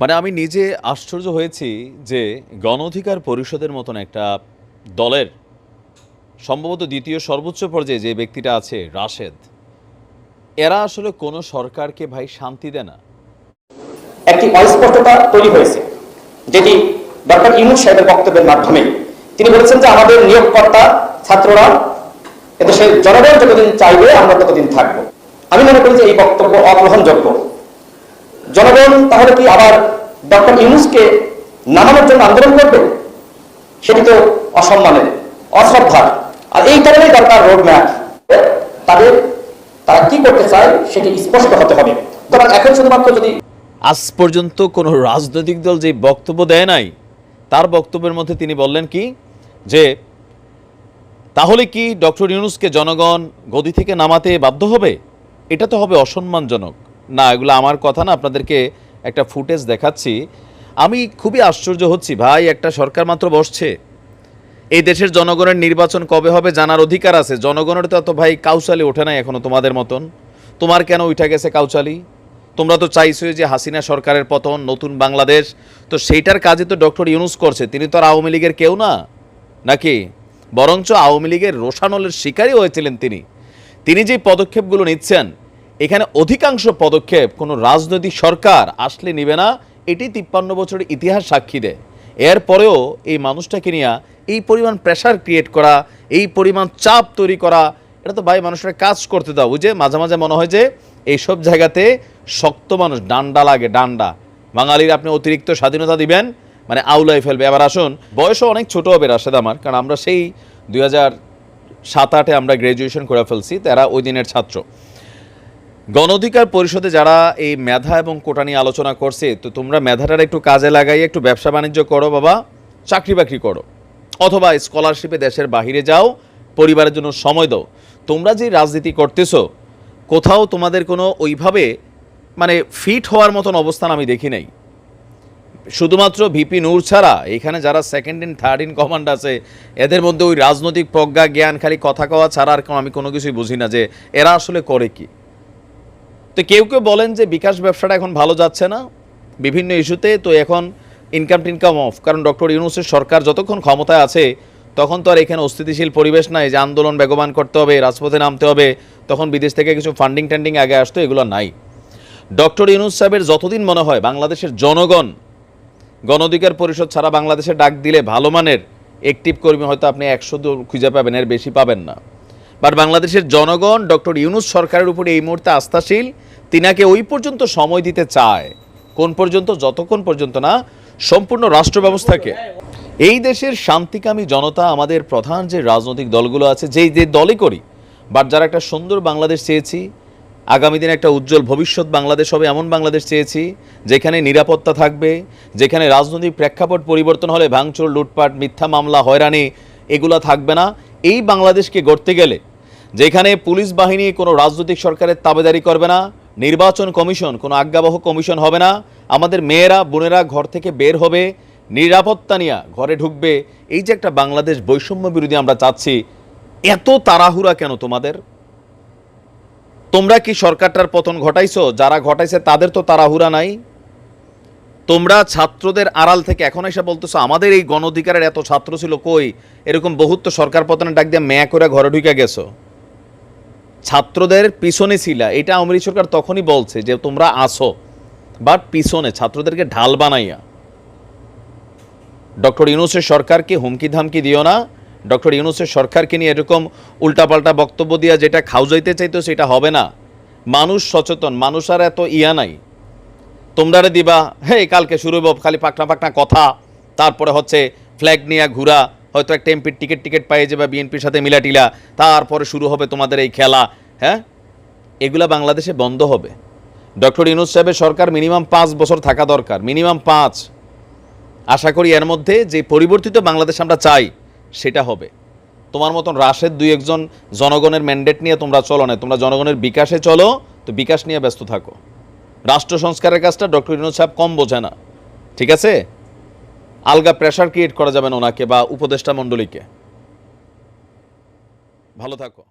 মানে আমি নিজে আশ্চর্য হয়েছি যে গণ অধিকার পরিষদের মতন একটা দলের সম্ভবত দ্বিতীয় সর্বোচ্চ পর্যায়ে যে ব্যক্তিটা আছে, রাশেদ, এরা আসলে কোনো সরকারকে ভাই শান্তি দেয় না। একটি অস্পষ্টতা তৈরি হয়েছে, যেটি ডক্টর ইউনুস সাহেবের বক্তব্যের মাধ্যমে তিনি বলেছেন যে আমাদের নিয়োগকর্তা ছাত্ররা এদেশের জনগণ যতদিন চাইবে আমরা ততদিন থাকব। আমি মনে করি যে এই বক্তব্য অগ্রহণযোগ্য। জনগণ তাহলে কি আবার ডক্টর ইউনুসকে নামানোর জন্য আন্দোলন করবে? সেটি তো অসম্মানের, অশ্রদ্ধার। আর এই কারণেই দরকার রোডম্যাপ তাদের, তারা কি করতে চায় সেটি স্পষ্ট হতে হবে। তবে এখন শুধুমাত্র যদি আজ পর্যন্ত কোনো রাজনৈতিক দল যে বক্তব্য দেয় নাই, তার বক্তব্যের মধ্যে তিনি বললেন কি? যে, তাহলে কি ডক্টর ইউনুসকে জনগণ গদি থেকে নামাতে বাধ্য হবে? এটা তো হবে অসম্মানজনক। না, এগুলো আমার কথা না, আপনাদেরকে একটা ফুটেজ দেখাচ্ছি। আমি খুবই আশ্চর্য হচ্ছি, ভাই, একটা সরকার মাত্র বসছে। এই দেশের জনগণের নির্বাচন কবে হবে জানার অধিকার আছে। জনগণের তো ভাই, কাউচালি ওঠে নাই এখনও তোমাদের মতন। তোমার কেন উঠে গেছে কাউচালি? তোমরা তো চাইছোই যে হাসিনা সরকারের পতন, নতুন বাংলাদেশ। তো সেইটার কাজে তো ডক্টর ইউনুস করছে, তিনি তো আর আওয়ামী লীগের কেউ না। নাকি? বরঞ্চ আওয়ামী লীগের রোশানলের শিকারই হয়েছিলেন তিনি। তিনি যে পদক্ষেপগুলো নিচ্ছেন এখানে অধিকাংশ পদক্ষেপ কোনো রাজনৈতিক সরকার আসলে নিবে না, এটি তিপ্পান্ন বছরের ইতিহাস সাক্ষী দেয়। এরপরেও এই মানুষটাকে নিয়ে এই পরিমাণ প্রেশার ক্রিয়েট করা, এই পরিমাণ চাপ তৈরি করা, এটা তো ভাই মানুষের কাজ করতে দাও। বুঝে মাঝে মাঝে মনে হয় যে এইসব জায়গাতে শক্ত মানুষ, ডান্ডা লাগে, ডান্ডা। বাঙালির আপনি অতিরিক্ত স্বাধীনতা দিবেন মানে আউলাই ফেলবে। এবার আসুন, বয়সও অনেক ছোট হবে রাশেদ আমার, কারণ আমরা সেই দুই হাজার সাত আটে আমরা গ্র্যাজুয়েশন করে ফেলছি, তারা ওই দিনের ছাত্র। গণ অধিকার পরিষদে যারা এই মেধা এবং কোটা নিয়ে আলোচনা করছে, তো তোমরা মেধাটার একটু কাজে লাগাই একটু ব্যবসা বাণিজ্য করো বাবা, চাকরি বাকরি করো। অথবা স্কলারশিপে দেশের বাহিরে যাও, পরিবারের জন্য সময় দাও। তোমরা যে রাজনীতি করতেছো, কোথাও তোমাদের কোনো ওইভাবে মানে ফিট হওয়ার মতন অবস্থান আমি দেখি নাই। শুধুমাত্র ভিপি নূর ছাড়া, এখানে যারা second in third in command আছে, এদের মধ্যে ওই রাজনৈতিক প্রজ্ঞা, জ্ঞান খালি কথা কওয়া ছাড়া আর আমি কোনো কিছুই বুঝি না যে এরা আসলে করে কি। তো কেউ কেউ বলেন যে বিকাশ ব্যবসাটা এখন ভালো যাচ্ছে না, বিভিন্ন ইস্যুতে, তো এখন ইনকাম টিনকাম অফ কারণ ডক্টর ইউনুসের সরকার যতক্ষণ ক্ষমতায় আছে, তখন তো আর এখানে অস্থিতিশীল পরিবেশ নাই, যে আন্দোলন বেগবান করতে হবে, রাজপথে নামতে হবে, তখন বিদেশ থেকে কিছু ফান্ডিং টান্ডিং আগে আসতো, এগুলো নাই। ডক্টর ইউনুস সাহেবের যতদিন মনে হয় বাংলাদেশের জনগণ গণ অধিকার পরিষদ ছাড়া বাংলাদেশে ডাক দিলে ভালো মানের একটিভ কর্মী হয়তো আপনি একশো খুঁজে পাবেন, এর বেশি পাবেন না। বাট বাংলাদেশের জনগণ ডক্টর ইউনুস সরকারের উপরে এই মুহূর্তে আস্থাশীল, তিনাকে ওই পর্যন্ত সময় দিতে চায়। কোন পর্যন্ত, যতক্ষণ পর্যন্ত না, সম্পূর্ণ রাষ্ট্র ব্যবস্থাকে। এই দেশের শান্তিকামী জনতা আমাদের প্রধান যে রাজনৈতিক দলগুলো আছে, যেই যে দলই করি, বাট যারা একটা সুন্দর বাংলাদেশ চেয়েছি, আগামী দিনে একটা উজ্জ্বল ভবিষ্যৎ বাংলাদেশ হবে, এমন বাংলাদেশ চেয়েছি, যেখানে নিরাপত্তা থাকবে, যেখানে রাজনৈতিক প্রেক্ষাপট পরিবর্তন হলে ভাঙচুর, লুটপাট, মিথ্যা মামলা, হয়রানি, এগুলো থাকবে না। এই বাংলাদেশকে গড়তে গেলে যেখানে পুলিশ বাহিনী কোনো রাজনৈতিক সরকারের তাবেদারি করবে না, নির্বাচন কমিশন কোনো আজ্ঞাবহ কমিশন হবে না, আমাদের মেয়েরা, বোনেরা ঘর থেকে বের হবে, নিরাপত্তা নিয়ে ঘরে ঢুকবে। এই যে একটা বাংলাদেশ বৈষম্য বিরোধী আমরা চাচ্ছি, এত তাড়াহুড়া কেন তোমাদের? তোমরা কি সরকারটার পতন ঘটাইছো? যারা ঘটাইছে তাদের তো তাড়াহুড়া নাই। তোমরা ছাত্রদের আড়াল থেকে এখন এসে বলতেছো, আমাদের এই গণ অধিকারের এত ছাত্র ছিল কই? এরকম বহুত সরকার পতনের ডাক দিয়ে ম্যা করে ঘরে ঢুকে গেছো। ছাত্রদের পিছনে ছিলা, এটা আওয়ামী সরকার তখনই বলছে যে তোমরা আসো। বাট পিছনে ছাত্রদেরকে ঢাল বানাইয়া। ডক্টর ইউনুসের সরকারকে হুমকি ধামকি দিও না। ডক্টর ইউনুসের সরকারকে নিয়ে এরকম উল্টাপাল্টা বক্তব্য দিয়া যেটা খাউজাইতে চাইতো সেটা হবে না। মানুষ সচেতন, মানুষ আর এত ইয়া নাই। তোমরা দিবা হে কালকে শুরু হইব, খালি পাকনা পাকনা কথা। তারপরে হচ্ছে ফ্ল্যাগ নিয়ে ঘুরা হয়তো একটা এমপির টিকিট টিকিট পাইয়ে যাবে বিএনপির সাথে মিলাটিলা। তারপরে শুরু হবে তোমাদের এই খেলা হ্যাঁ? এগুলা বাংলাদেশে বন্ধ হবে। ডক্টর ইউনুস সাহেবের সরকার মিনিমাম পাঁচ বছর থাকা দরকার, মিনিমাম পাঁচ। আশা করি এর মধ্যে যে পরিবর্তিত বাংলাদেশ আমরা চাই, সেটা হবে। তোমার মতন রাশের দুই একজন জনগণের ম্যান্ডেট নিয়ে তোমরা চলো না, তোমরা জনগণের বিকাশে চলো, তো বিকাশ নিয়ে ব্যস্ত থাকো। রাষ্ট্র সংস্কারের কাজটা ডক্টর ইউনুস সাহেব কম বোঝে না, ঠিক আছে? আলগা প্রেশার ক্রিয়েট করা যাবে ওনাকে বা উপদেষ্টা মণ্ডলীকে। ভালো থাকো।